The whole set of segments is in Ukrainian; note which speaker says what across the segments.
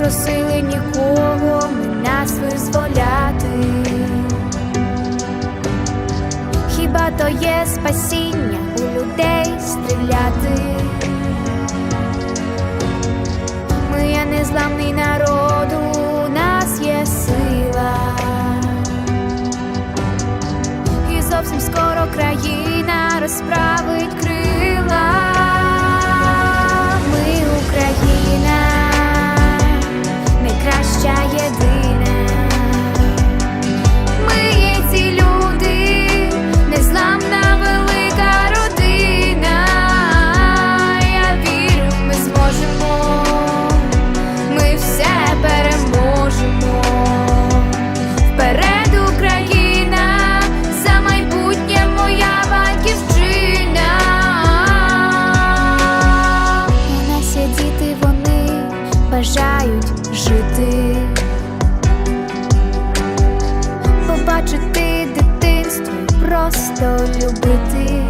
Speaker 1: Просили нікого нас визволяти. Хіба то є спасіння у людей стріляти? Ми є незламний народ, у нас є сила. І зовсім скоро країна розправить просто любити.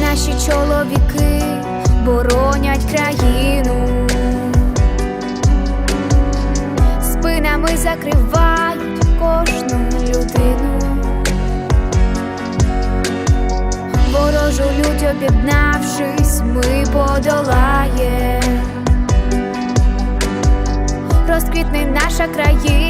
Speaker 1: Наші чоловіки боронять країну спинами закривають кожну людину. Ворожу лють об'єднавшись, ми подолаєм. Розквітне наша країна,